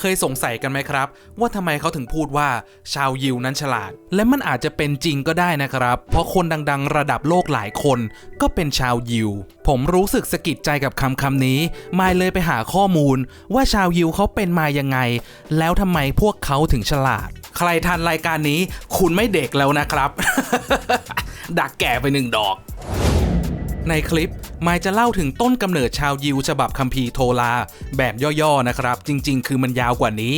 เคยสงสัยกันไหมครับ ว่าทำไมเขาถึงพูดว่าชาวยิวนั้นฉลาด และมันอาจจะเป็นจริงก็ได้นะครับ เพราะคนดังๆ ระดับโลกหลายคนก็เป็นชาวยิว ผมรู้สึกสะกิดใจกับคำคำนี้มายเลยไปหาข้อมูล ว่าชาวยิวเขาเป็นมายังไง แล้วทำไมพวกเขาถึงฉลาด ใครทันรายการนี้ คุณไม่เด็กแล้วนะครับ ดักแก่ไปหนึ่งดอก ในคลิปมายจะเล่าถึงต้นกำเนิดชาวยิวฉบับคัมภีร์โทลา แบบย่อๆนะครับ จริง ๆ คือมันยาวกว่านี้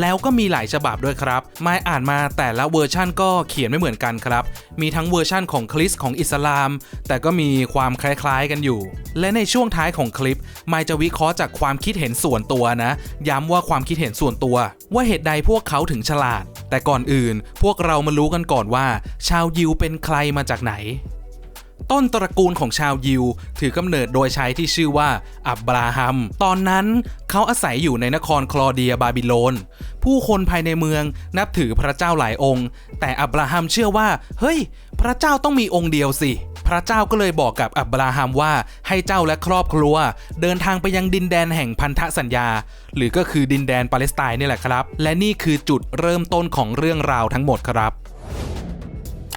แล้วก็มีหลายฉบับด้วยครับมายอ่านมาแต่ละเวอร์ชั่นก็เขียนไม่เหมือนกันครับ มีทั้งเวอร์ชั่นของคริสของอิสลาม แต่ก็มีความคล้ายๆกันอยู่ และในช่วงท้ายของคลิปมายจะวิเคราะห์จากความคิดเห็นส่วนตัวนะ ย้ำว่าความคิดเห็นส่วนตัว ว่าเหตุใดพวกเขาถึงฉลาด แต่ก่อนอื่น พวกเรามารู้กันก่อนว่า ชาวยิวเป็นใครมาจากไหน ต้นตระกูลของชาวยิว ถือกำเนิดโดยชายที่ชื่อว่าอับราฮัม ตอนนั้นเขาอาศัยอยู่ในนครคลอเดียบาบิโลน ผู้คนภายในเมืองนับถือพระเจ้าหลายองค์ แต่อับราฮัมเชื่อว่า เฮ้ย พระเจ้าต้องมีองค์เดียวสิ พระเจ้าก็เลยบอกกับอับราฮัมว่าให้เจ้าและครอบครัว เดินทางไปยังดินแดนแห่งพันธสัญญา หรือก็คือดินแดนปาเลสไตน์นี่แหละครับ และนี่คือจุดเริ่มต้นของเรื่องราวทั้งหมดครับ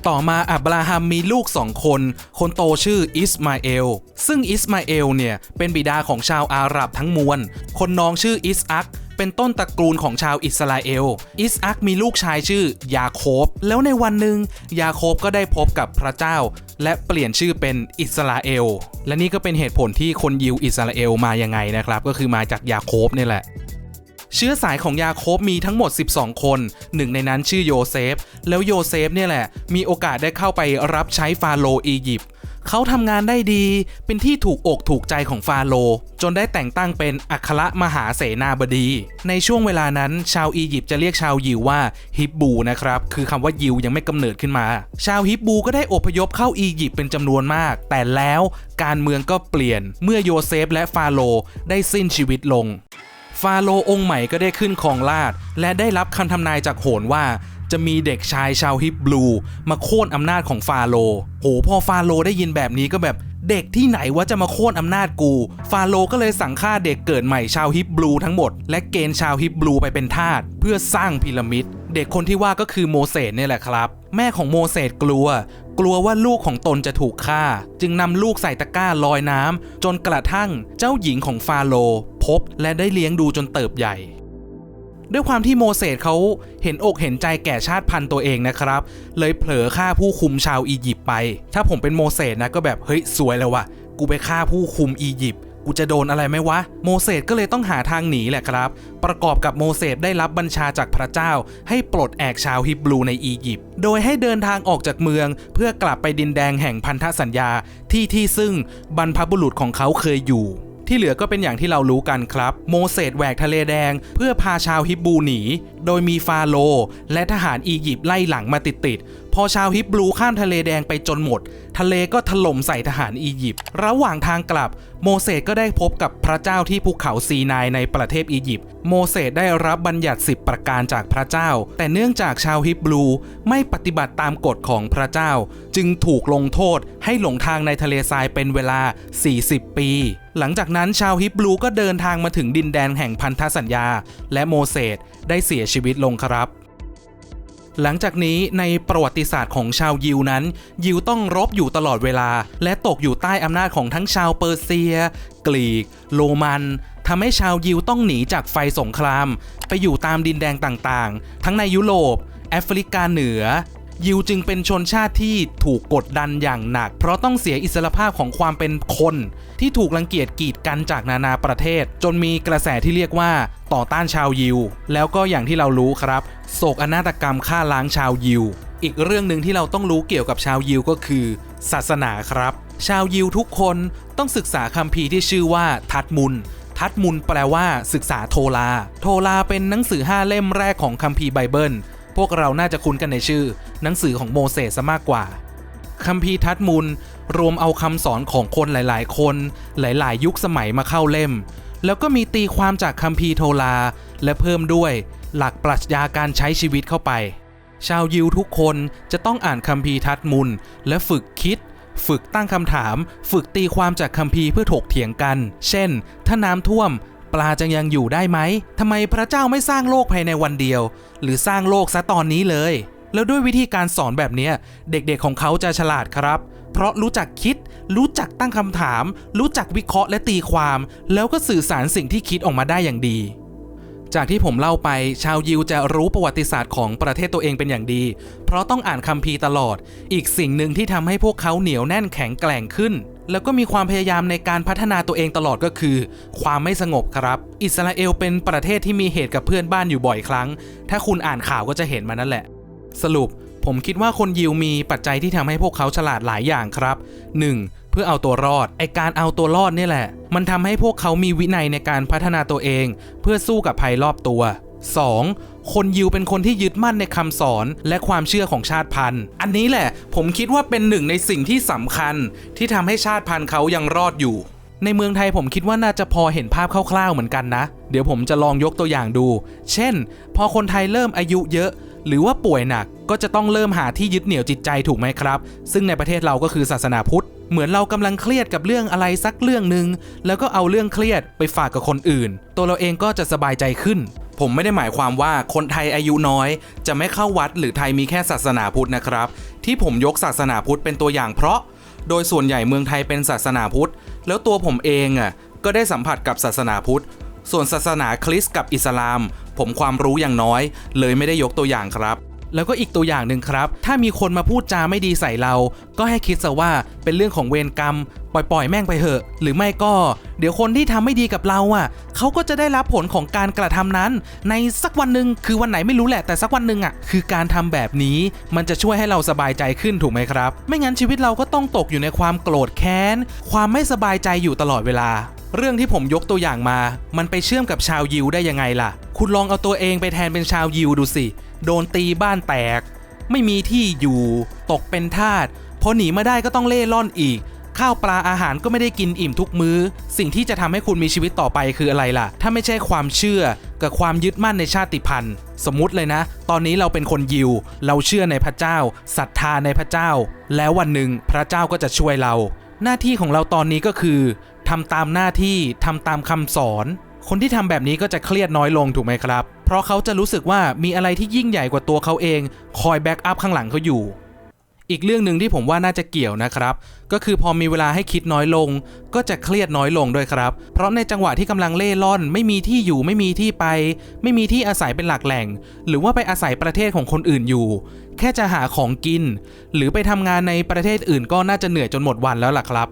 ต่อมาอับราฮัมมีลูกสองคน คนโตชื่ออิสมาเอล ซึ่งอิสมาเอลเนี่ย เป็นบิดาของชาวอาหรับทั้งมวล คนน้องชื่ออิสอักเป็นต้นตระกูลของชาวอิสราเอล อิสอักมีลูกชายชื่อยาโคบ แล้วในวันหนึ่งยาโคบก็ได้พบกับพระเจ้า และเปลี่ยนชื่อเป็นอิสราเอล และนี่ก็เป็นเหตุผลที่คนยิวอิสราเอลมายังไงนะครับ ก็คือมาจากยาโคบนี่แหละ เชื้อสายของยาโคบมีทั้งหมด 12 คน หนึ่งในนั้นชื่อโยเซฟ แล้วโยเซฟเนี่ยแหละ มีโอกาสได้เข้าไปรับใช้ฟาโรห์อียิปต์เขาทำงานได้ดี เป็นที่ถูกอกถูกใจของฟาโรห์จนได้แต่งตั้งเป็นอัครมหาเสนาบดี ในช่วงเวลานั้น ชาวอียิปต์จะเรียกชาวยิวว่าฮิบบูนะครับ คือคำว่ายิวยังไม่กำเนิดขึ้นมา ชาวฮิบบูก็ได้อพยพเข้าอียิปต์เป็นจำนวนมาก แต่แล้วการเมืองก็เปลี่ยน เมื่อโยเซฟและฟาโรห์ได้สิ้นชีวิตลง ฟาโรห์องค์ใหม่ก็ได้ขึ้นครองราชและได้รับคำทำนายจากโหนว่าจะมีเด็กชายชาวฮิบบลู มาโค่นอำนาจของฟาโรห์โหพอฟาโรห์ได้ยินแบบนี้ก็แบบเด็กที่ไหนว่าจะมาโค่นอำนาจกู ฟาโรห์ก็เลยสั่งฆ่าเด็กเกิดใหม่ชาวฮิบบลูทั้งหมด และเกณฑ์ชาวฮิบบลูไปเป็นทาสเพื่อสร้างพีระมิด เด็กคนที่ว่าก็คือโมเสสเนี่ยแหละครับ แม่ของโมเสสกลัว กลัวว่าลูกของตนจะถูกฆ่า จึงนำลูกใส่ตะกร้าลอยน้ำจนกระทั่งเจ้าหญิงของฟาโรห์ พบและได้เลี้ยงดูจนเติบใหญ่ ด้วยความที่โมเสสเขาเห็นอกเห็นใจแก่ชาติพันธุ์ตัวเองนะครับ เลยเผลอฆ่าผู้คุมชาวอียิปต์ไป ถ้าผมเป็นโมเสสนะก็แบบเฮ้ยสวยแล้ววะกูไปฆ่าผู้คุมอียิปต์กูจะโดนอะไรไหมวะ โมเสสก็เลยต้องหาทางหนีแหละครับ ประกอบกับโมเสสได้รับบัญชาจากพระเจ้า ให้ปลดแอกชาวฮิบรูในอียิปต์ โดยให้เดินทางออกจากเมือง เพื่อกลับไปดินแดงแห่งพันธสัญญาที่ที่ซึ่งบรรพบุรุษของเขาเคยอยู่ ที่เหลือก็เป็นอย่างที่เรารู้กันครับ โมเสสแหวกทะเลแดง เพื่อพาชาวฮิบบูหนี โดยมีฟาโรและทหารอียิปต์ไล่หลังมาติดๆพอชาวฮิบรูข้ามทะเลแดงไปจนหมด ทะเลก็ถล่มใส่ทหารอียิปต์ระหว่างทางกลับ โมเสสก็ได้พบกับพระเจ้าที่ภูเขาซีนายในประเทศอียิปต์โมเสสได้รับบัญญัติ 10 ประการจากพระเจ้า แต่เนื่องจากชาวฮิบรูไม่ปฏิบัติตามกฎของพระเจ้า จึงถูกลงโทษให้หลงทางในทะเลทรายเป็นเวลา 40 ปี หลังจากนั้นชาวฮิบรูก็เดินทางมาถึงดินแดนแห่งพันธสัญญา และโมเสสได้เสียชีวิตลงครับ หลังจากนี้ในประวัติศาสตร์ของชาวยิวนั้น ยิวต้องรบอยู่ตลอดเวลา และตกอยู่ใต้อำนาจของทั้งชาวเปอร์เซีย กรีก โรมันทำให้ชาวยิวต้องหนีจากไฟสงคราม ไปอยู่ตามดินแดงต่างๆ ทั้งในยุโรปแอฟริกาเหนือ ยิวจึงเป็นชนชาติที่ถูกกดดันอย่างหนัก เพราะต้องเสียอิสรภาพของความเป็นคน ที่ถูกรังเกียจกีดกันจากนานาประเทศ จนมีกระแสที่เรียกว่าต่อต้านชาวยิว แล้วก็อย่างที่เรารู้ครับ โศกอนาตกรรมฆ่าล้างชาวยิว อีกเรื่องหนึ่งที่เราต้องรู้เกี่ยวกับชาวยิวก็คือ ศาสนาครับ ชาวยิวทุกคนต้องศึกษาคัมภีร์ที่ชื่อว่าทัดมุนทัดมุนแปลว่าศึกษาโทลา โทลาเป็นหนังสือห้าเล่มแรกของคัมภีร์ไบเบิล พวกเราน่าจะคุ้นกันในชื่อ หนังสือของโมเสสมากกว่าคัมภีร์ทัดมุนรวมเอาคำสอนของคนหลายๆ คนหลาย ๆ ยุคสมัยมาเข้าเล่ม แล้วก็มีตีความจากคัมภีร์โทลา และเพิ่มด้วยหลักปรัชญาการใช้ชีวิตเข้าไป ชาวยิวทุกคนจะต้องอ่านคัมภีร์ทัดมุนและฝึกคิด ฝึกตั้งคำถาม ฝึกตีความจากคัมภีร์เพื่อถกเถียงกัน เช่น ถ้าน้ำท่วม ปลาจะยังอยู่ได้ไหมทำไมพระเจ้าไม่สร้างโลกภายในวันเดียว หรือสร้างโลกซะตอนนี้เลย แล้วด้วยวิธีการสอนแบบนี้เด็กๆของเขาจะฉลาดครับ เพราะรู้จักคิด รู้จักตั้งคำถาม รู้จักวิเคราะห์และตีความ แล้วก็สื่อสารสิ่งที่คิดออกมาได้อย่างดีจากที่ผมเล่าไปชาวยิวจะรู้ประวัติศาสตร์ของประเทศตัวเองเป็นอย่างดี เพราะต้องอ่านคัมภีร์ตลอด อีกสิ่งหนึ่งที่ทำให้พวกเขาเหนียวแน่นแข็งแกร่งขึ้นแล้วก็มีความพยายามในการพัฒนาตัวเองตลอดก็คือ ความไม่สงบครับ อิสราเอลเป็นประเทศที่มีเหตุกับเพื่อนบ้านอยู่บ่อยครั้ง ถ้าคุณอ่านข่าวก็จะเห็นมานั่นแหละ สรุปผมคิดว่าคนยิวมีปัจจัยที่ทำให้พวกเขาฉลาดหลายอย่างครับ 1. เพื่อเอาตัวรอด ไอการเอาตัวรอดนี่แหละ มันทำให้พวกเขามีวินัยในการพัฒนาตัวเอง เพื่อสู้กับภัยรอบตัว 2. คนยิวเป็นคนที่ยึดมั่นในคำสอนและความเชื่อของชาติพันธุ์ อันนี้แหละผมคิดว่าเป็นหนึ่งในสิ่งที่สำคัญ ที่ทำให้ชาติพันธุ์เขายังรอดอยู่ ในเมืองไทยผมคิดว่าน่าจะพอเห็นภาพคร่าวๆเหมือนกันนะ เดี๋ยวผมจะลองยกตัวอย่างดู เช่น พอคนไทยเริ่มอายุเยอะ หรือว่าป่วยหนักก็จะต้องเริ่มหาที่ยึดเหนี่ยวจิตใจถูกไหมครับ ซึ่งในประเทศเราก็คือศาสนาพุทธเหมือนเรากำลังเครียดกับเรื่องอะไรสักเรื่องหนึ่งแล้วก็เอาเรื่องเครียดไปฝากกับคนอื่น ตัวเราเองก็จะสบายใจขึ้น ผมไม่ได้หมายความว่าคนไทยอายุน้อย จะไม่เข้าวัดหรือไทยมีแค่ศาสนาพุทธนะครับ ที่ผมยกศาสนาพุทธเป็นตัวอย่างเพราะ โดยส่วนใหญ่เมืองไทยเป็นศาสนาพุทธ แล้วตัวผมเองอะก็ได้สัมผัสกับศาสนาพุทธ ส่วนศาสนาคริสต์กับอิสลาม ผมความรู้อย่างน้อย เลยไม่ได้ยกตัวอย่างครับแล้วก็อีกตัวอย่างหนึ่งครับ ถ้ามีคนมาพูดจาไม่ดีใส่เรา ก็ให้คิดซะว่าเป็นเรื่องของเวรกรรม ปล่อยๆ แม่งไปเถอะ หรือไม่ก็ เดี๋ยวคนที่ทำไม่ดีกับเราอะเขาก็จะได้รับผลของการกระทำนั้น ในสักวันหนึ่งคือวันไหนไม่รู้แหละแต่สักวันหนึ่งอะคือการทำแบบนี้มันจะช่วยให้เราสบายใจขึ้นถูกไหมครับ ไม่งั้นชีวิตเราก็ต้องตกอยู่ในความโกรธแค้น ความไม่สบายใจอยู่ตลอดเวลา เรื่องที่ผมยกตัวอย่างมา มันไปเชื่อมกับชาวยิวได้ยังไงล่ะ คุณลองเอาตัวเองไปแทนเป็นชาวยิวดูสิ โดนตีบ้านแตก ไม่มีที่อยู่ ตกเป็นทาสพอหนีมาได้ก็ต้องเล่ร่อนอีก ข้าวปลาอาหารก็ไม่ได้กินอิ่มทุกมื้อ สิ่งที่จะทำให้คุณมีชีวิตต่อไปคืออะไรล่ะ ถ้าไม่ใช่ความเชื่อกับความยึดมั่นในชาติพันธุ์ สมมติเลยนะ ตอนนี้เราเป็นคนยิว เราเชื่อในพระเจ้าศรัทธาในพระเจ้า แล้ววันหนึ่งพระเจ้าก็จะช่วยเรา หน้าที่ของเราตอนนี้ก็คือทำตามหน้าที่ทำตามคำสอน คนที่ทำแบบนี้ก็จะเครียดน้อยลงถูกไหมครับ เพราะเขาจะรู้สึกว่ามีอะไรที่ยิ่งใหญ่กว่าตัวเขาเอง คอยแบ็กอัพข้างหลังเขาอยู่ อีกเรื่องหนึ่งที่ผมว่าน่าจะเกี่ยวนะครับ ก็คือพอมีเวลาให้คิดน้อยลง ก็จะเครียดน้อยลงด้วยครับ เพราะในจังหวะที่กำลังเล่ร่อน ไม่มีที่อยู่ไม่มีที่ไป ไม่มีที่อาศัยเป็นหลักแหล่ง หรือว่าไปอาศัยประเทศของคนอื่นอยู่ แค่จะหาของกิน หรือไปทำงานในประเทศอื่นก็น่าจะเหนื่อยจนหมดวันแล้วล่ะครับ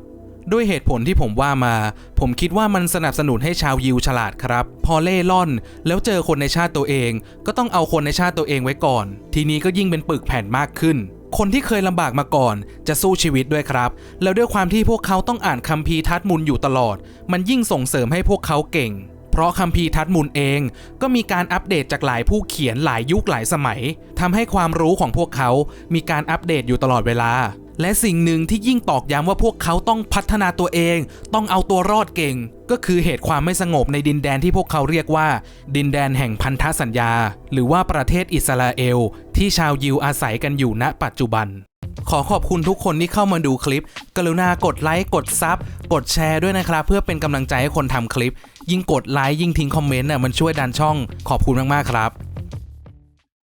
ด้วยเหตุผลที่ผมว่ามา ผมคิดว่ามันสนับสนุนให้ชาวยิวฉลาดครับ พอเล่ร่อน แล้วเจอคนในชาติตัวเอง ก็ต้องเอาคนในชาติตัวเองไว้ก่อน ทีนี้ก็ยิ่งเป็นปึกแผ่นมากขึ้น คนที่เคยลำบากมาก่อน จะสู้ชีวิตด้วยครับ แล้วด้วยความที่พวกเขาต้องอ่านคัมภีร์ทัดมุลอยู่ตลอด มันยิ่งส่งเสริมให้พวกเขาเก่ง เพราะคัมภีร์ทัดมุลเอง ก็มีการอัปเดตจากหลายผู้เขียนหลายยุคหลายสมัยทำให้ความรู้ของพวกเขา มีการอัปเดตอยู่ตลอดเวลา และสิ่งหนึ่งที่ยิ่งตอกย้ำว่าพวกเขาต้องพัฒนาตัวเอง ต้องเอาตัวรอดเก่ง ก็คือเหตุความไม่สงบในดินแดนที่พวกเขาเรียกว่า ดินแดนแห่งพันธสัญญา หรือว่าประเทศอิสราเอล ที่ชาวยิวอาศัยกันอยู่ณปัจจุบัน ขอขอบคุณทุกคนที่เข้ามาดูคลิป กรุณากดไลค์กดซับกดแชร์ด้วยนะครับ เพื่อเป็นกำลังใจให้คนทำคลิป ยิ่งกดไลค์ยิ่งทิ้งคอมเมนต์น่ะมันช่วยดันช่อง ขอบคุณมากๆครับ